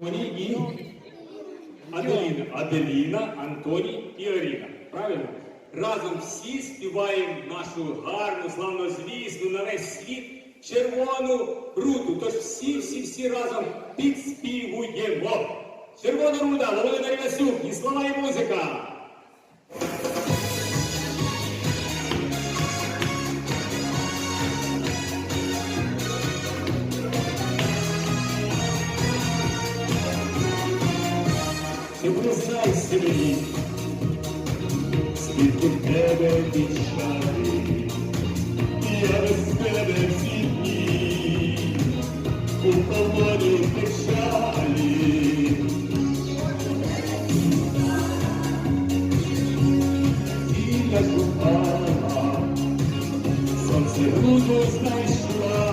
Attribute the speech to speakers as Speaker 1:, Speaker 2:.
Speaker 1: Антоній Аделіна. Аделіна, Антоній і Аріна. Правильно? Разом всі співаємо нашу гарну, славнозвісну на весь світ червону руту. Тож всі, всі, всі разом підспівуємо. Червона руда, Володимир Івасюк, і слова і музика. і бросайся мені, скільки в тебе пічати, я без тебе всі дні, у полоні печалі. І купала, сонце руку знайшла.